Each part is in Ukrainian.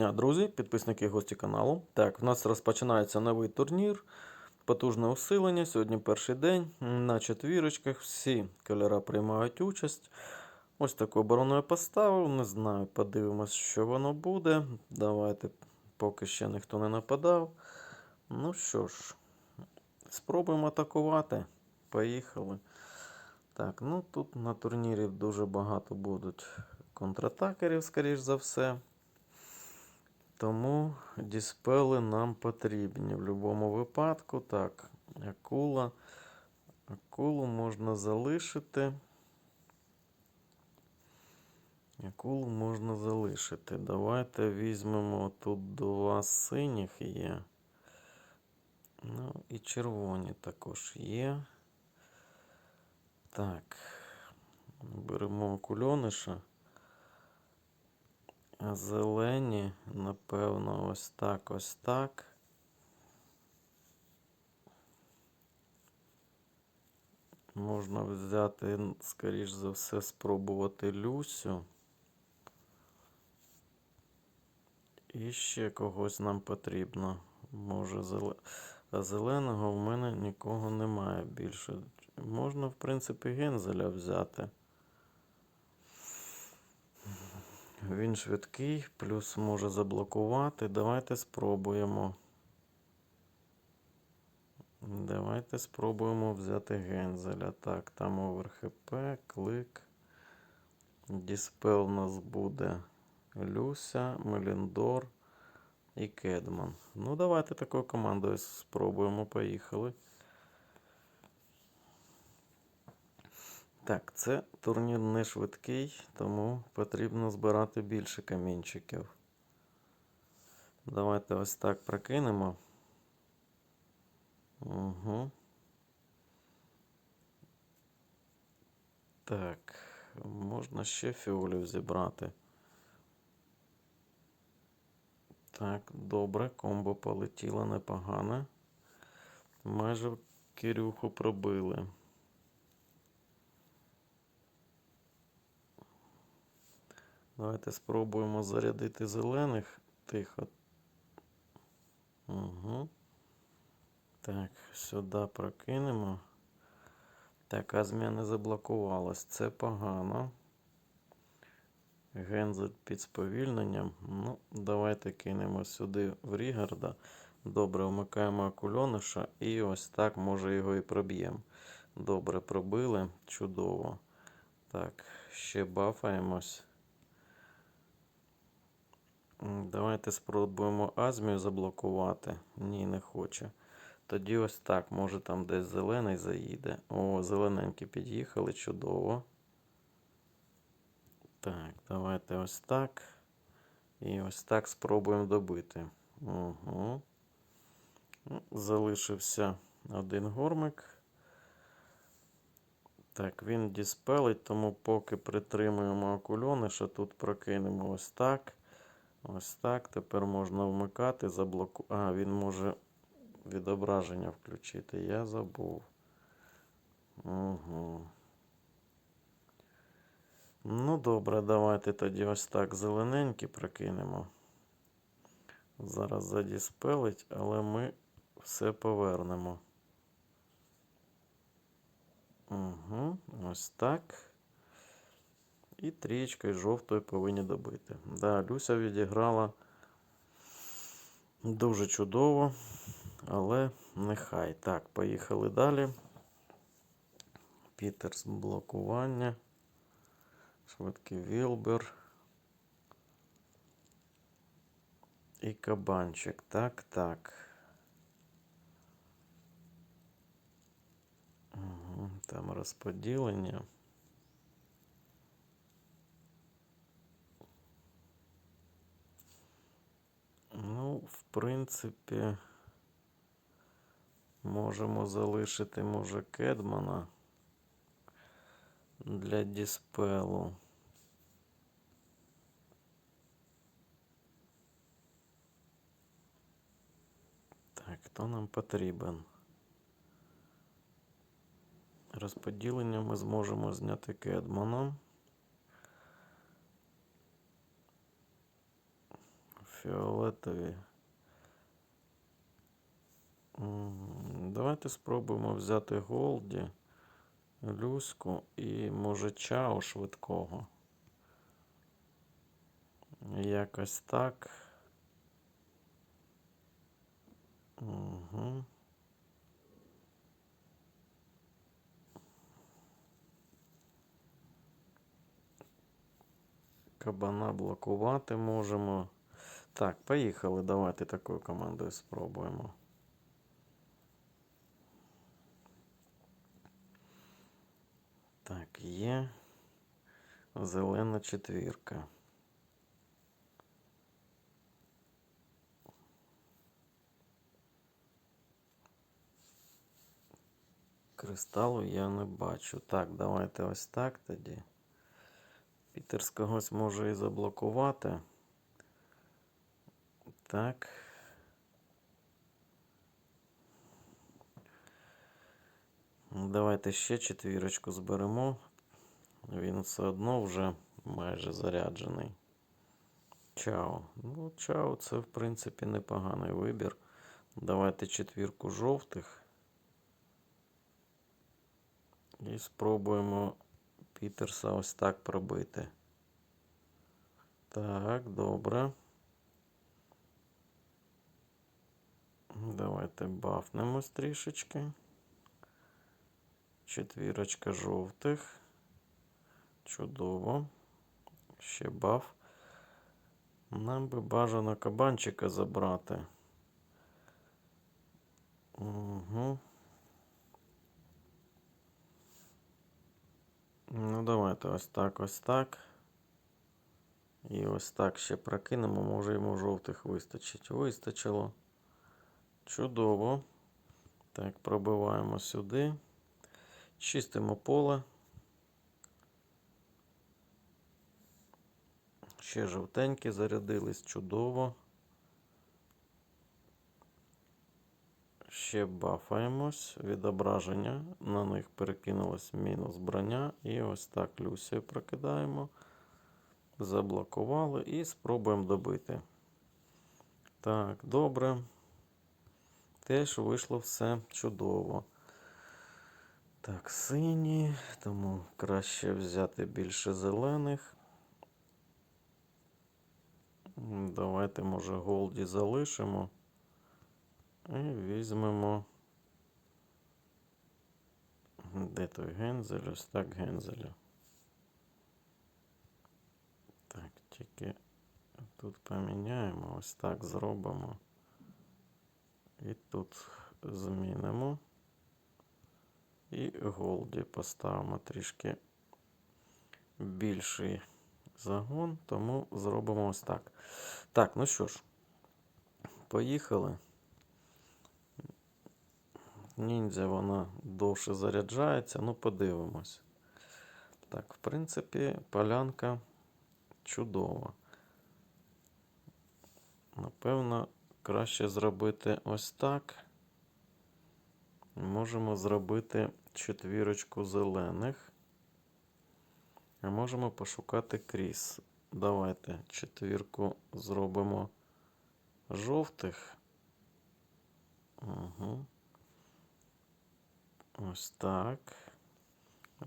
дня, друзі, підписники і гості каналу. Так, в нас розпочинається новий турнір. Потужне усилення. Сьогодні перший день. На четвірочках всі кольора приймають участь. Ось таку оборону я поставив. Не знаю, подивимось, що воно буде. Давайте, поки ще ніхто не нападав. Ну що ж, спробуємо атакувати. Поїхали. Так, ну тут на турнірі дуже багато будуть контратакерів, скоріш за все. Тому діспели нам потрібні в будь-якому випадку. Так, акула. Акулу можна залишити. Акулу можна залишити. Давайте візьмемо тут два синіх є. Ну і червоні також є. Так. Беремо кульониша. Зелені, напевно, ось так, ось так. Можна взяти, скоріш за все, спробувати Люсю. І ще когось нам потрібно. Може, зеле... а зеленого в мене нікого немає більше. Можна, в принципі, гензеля взяти. Він швидкий, плюс може заблокувати. Давайте спробуємо. Давайте спробуємо взяти гензеля. Так, там оверхп, клик. Діспел у нас буде Люся, Меліндор і Кедман. Ну, давайте такою командою спробуємо. Поїхали. Так, це турнір не швидкий, тому потрібно збирати більше камінчиків. Давайте ось так прокинемо. Угу. Так, можна ще фіолів зібрати. Так, добре, комбо полетіло непогане. Майже Кирюху пробили. Давайте спробуємо зарядити зелених. Тихо. Угу. Так, сюди прокинемо. Так, азмія не заблокувалась. Це погано. Гензель під сповільненням. Ну, давайте кинемо сюди в Рігарда. Добре, вмикаємо акульониша і ось так, може його і проб'ємо. Добре, пробили. Чудово. Так, ще бафаємось. Давайте спробуємо Азмію заблокувати. Ні, не хоче. Тоді ось так. Може там десь зелений заїде. О, зелененькі під'їхали, чудово. Так, давайте ось так. І ось так спробуємо добити. Угу. Залишився один гормик. Так, він діспелить, тому поки притримуємо окульониша, тут прокинемо ось так. Ось так. Тепер можна вмикати, заблоку. А, він може відображення включити. Я забув. Угу. Ну, добре, давайте тоді ось так зелененькі прокинемо. Зараз задіспелить, але ми все повернемо. Угу, ось так. І трієчкою жовтою повинні добити. Да, Люся відіграла дуже чудово, але нехай. Так, поїхали далі. Пітерс блокування. Швидкий Вілбер. І кабанчик. Так, так. Там розподілення. Ну, в принципі, можемо залишити, може, Кедмана для діспелу. Так, хто нам потрібен? Розподілення ми зможемо зняти Кедманом. фіолетові. Давайте спробуємо взяти Голді, Люську і, може, Чао швидкого. Якось так. Угу. Кабана блокувати можемо. Так, поїхали. Давайте такою командою спробуємо. Є зелена четвірка. Кристалу я не бачу. Так, давайте ось так тоді. Пітер з когось може і заблокувати. Так. Ну, Давайте ще четвірочку зберемо. Він все одно вже майже заряджений. Чао. Ну, чао, це в принципі непоганий вибір. Давайте четвірку жовтих. І спробуємо Пітерса ось так пробити. Так, добре. Давайте бафнемось трішечки. Четвірочка жовтих. Чудово. Ще баф. Нам би бажано кабанчика забрати. Угу. Ну, давайте ось так, ось так. І ось так ще прокинемо. Може йому жовтих вистачить. Вистачило. Чудово. Так, пробиваємо сюди. Чистимо поле. Ще жовтенькі зарядились чудово. Ще бафаємось. Відображення. На них перекинулось мінус броня. І ось так Люсію прокидаємо. Заблокували і спробуємо добити. Так, добре. Теж вийшло все чудово. Так, сині, тому краще взяти більше зелених. Давайте, може, голді залишимо. І візьмемо. Де той гензель? Ось так гензеля. Так, тільки тут поміняємо, ось так зробимо. І тут змінимо. І голді поставимо трішки більший загон, тому зробимо ось так. Так, ну що ж, поїхали. Ніндзя вона довше заряджається, ну подивимось. Так, в принципі, полянка чудова. Напевно, краще зробити ось так. Можемо зробити четвірочку зелених. А можемо пошукати кріс. Давайте четвірку зробимо жовтих. Угу. Ось так.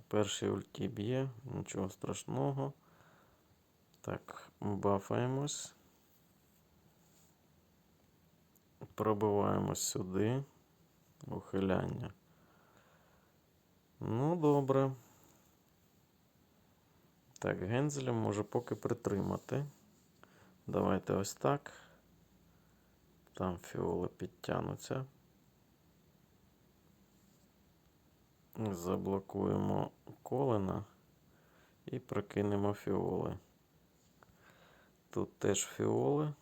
Перший ульті б'є, нічого страшного. Так, бафаємось. Пробиваємо сюди. Ухиляння. Ну, добре. Так, гензеля може поки притримати. Давайте ось так. Там фіоли підтягнуться. Заблокуємо колена і прокинемо фіоли. Тут теж фіоли.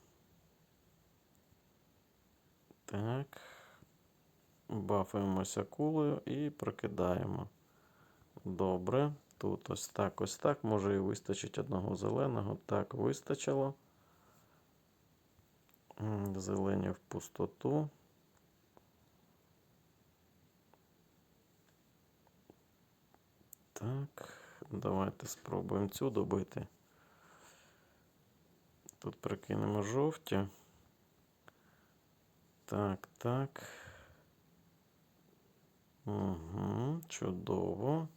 Так. Бафуємося кулею і прокидаємо. Добре. Тут ось так, ось так. Може і вистачить одного зеленого. Так, вистачило. Зелені в пустоту. Так, давайте спробуємо цю добити. Тут прикинемо жовті. Так, так. Угу, чудово.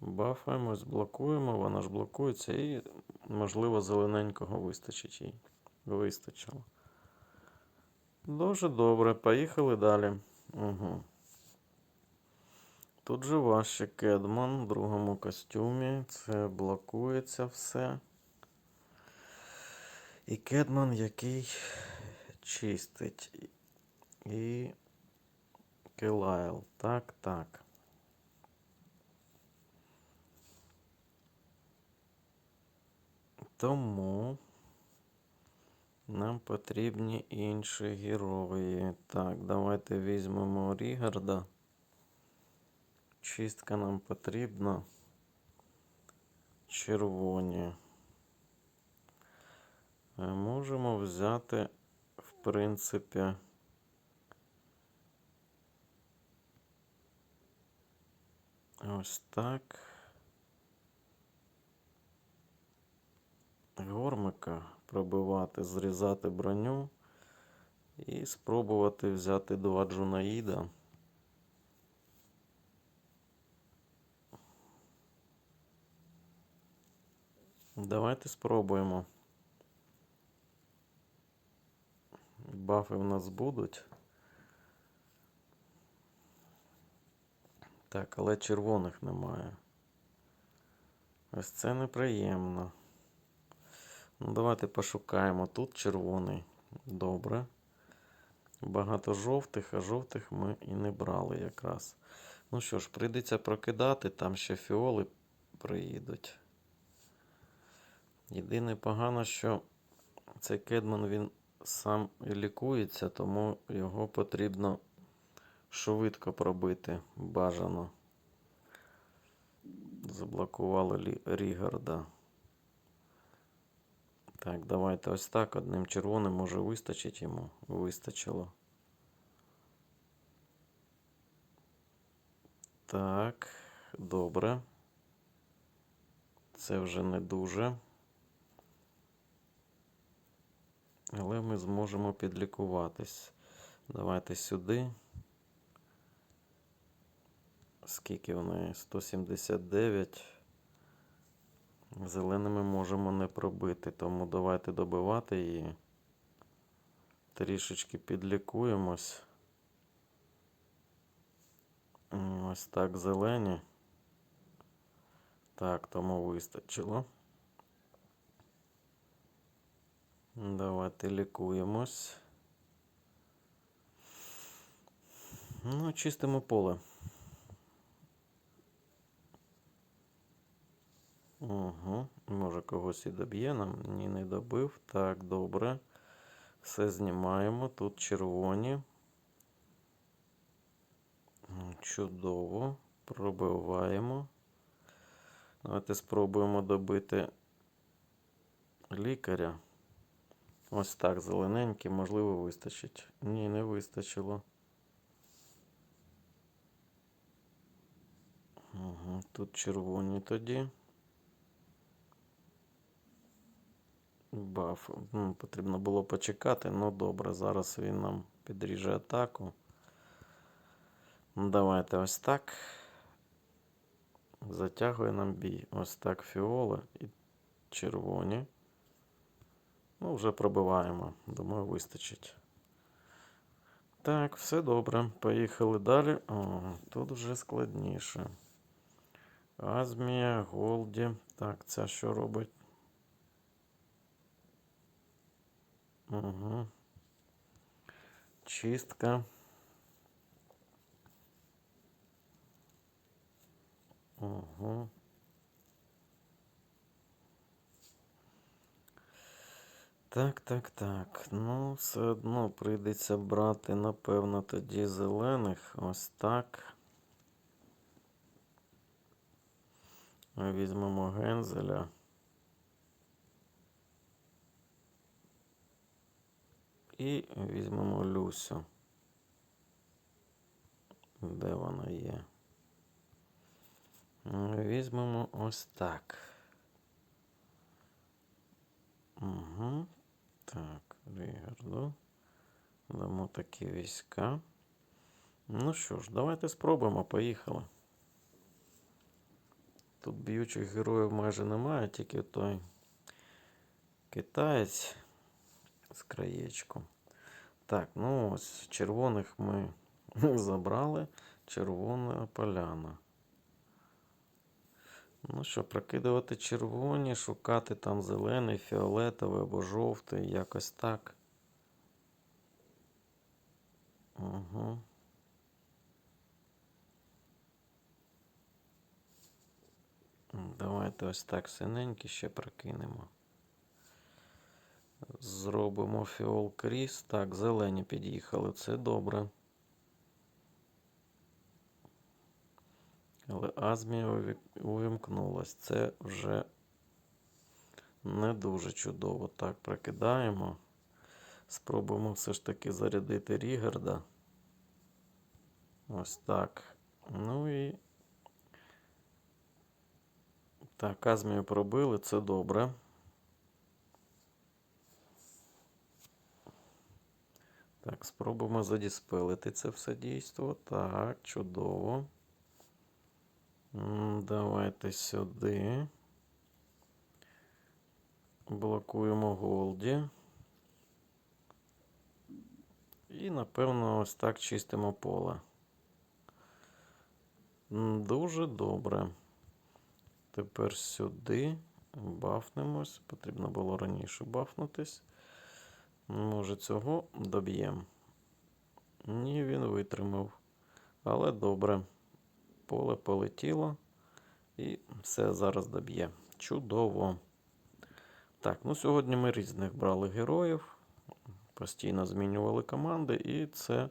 Бафаємось, блокуємо, вона ж блокується і, можливо, зелененького вистачить їй. Вистачило. Дуже добре, поїхали далі. Угу. Тут же важче Кедман в другому костюмі. Це блокується все. І Кедман, який чистить. І Келайл. Так, так. Тому нам потрібні інші герої. Так, давайте візьмемо Рігарда. Чистка нам потрібна. Червоні. Е, Можемо взяти, в принципі, ось так. Гормика пробивати, зрізати броню і спробувати взяти два джунаїда. Давайте спробуємо. Бафи в нас будуть. Так, але червоних немає. Ось це неприємно. Ну, давайте пошукаємо. Тут червоний. Добре. Багато жовтих, а жовтих ми і не брали якраз. Ну що ж, прийдеться прокидати, там ще фіоли приїдуть. Єдине погано, що цей кедман він сам лікується, тому його потрібно швидко пробити бажано. Заблокували Рігарда. Так, давайте ось так. Одним червоним може вистачить йому. Вистачило. Так, добре. Це вже не дуже. Але ми зможемо підлікуватись. Давайте сюди. Скільки в неї? 179. Зеленими можемо не пробити, тому давайте добивати її. Трішечки підлікуємось. Ось так зелені. Так, тому вистачило. Давайте лікуємось. Ну, чистимо поле. Угу. Може когось і доб'є нам. Ні, не добив. Так, добре. Все знімаємо. Тут червоні. Чудово. Пробиваємо. Давайте спробуємо добити лікаря. Ось так, зелененький, можливо, вистачить. Ні, не вистачило. Угу. Тут червоні тоді. Баф. Ну, потрібно було почекати. Ну добре, зараз він нам підріже атаку. Ну, давайте ось так. Затягує нам бій. Ось так фіоли і червоні. Ну, вже пробиваємо. Думаю, вистачить. Так, все добре. Поїхали далі. О, тут вже складніше. Азмія, Голді. Так, ця що робить? Угу. Чистка. Угу. Так, так, так. Ну, все одно прийдеться брати, напевно, тоді зелених. Ось так. Візьмемо гензеля. І візьмемо Люсю. Де вона є? Візьмемо ось так. Угу. Так, Рігарду. Дамо такі війська. Ну що ж, давайте спробуємо, поїхали. Тут б'ючих героїв майже немає, тільки той китаєць з краєчком. Так, ну ось червоних ми забрали. Червона поляна. Ну що, прокидувати червоні, шукати там зелений, фіолетовий або жовтий, якось так. Угу. Давайте ось так синенькі ще прокинемо. Зробимо фіол кріс. Так, зелені під'їхали, це добре. Але Азмія увімкнулась. Це вже не дуже чудово. Так, прокидаємо. Спробуємо все ж таки зарядити Рігарда. Ось так. Ну і. Так, Азмію пробили, це добре. Так, спробуємо задіспелити це все дійство. Так, чудово. Давайте сюди. Блокуємо Голді. І, напевно, ось так чистимо поле. Дуже добре. Тепер сюди бафнемось. Потрібно було раніше бафнутись. Може, цього доб'ємо. Ні, він витримав. Але добре. Поле полетіло. І все зараз доб'є. Чудово. Так, ну сьогодні ми різних брали героїв. Постійно змінювали команди, і це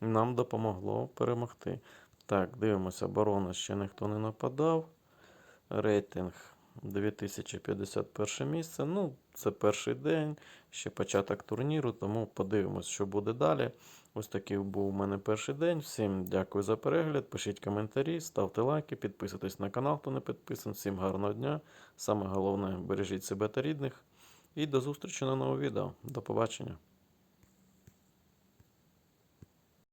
нам допомогло перемогти. Так, дивимося, оборона ще ніхто не нападав. Рейтинг 2051 місце. Ну, це перший день, ще початок турніру, тому подивимось, що буде далі. Ось такий був у мене перший день. Всім дякую за перегляд. Пишіть коментарі, ставте лайки, підписуйтесь на канал, хто не підписаний. Всім гарного дня. Саме головне, бережіть себе та рідних. І до зустрічі на новому відео. До побачення.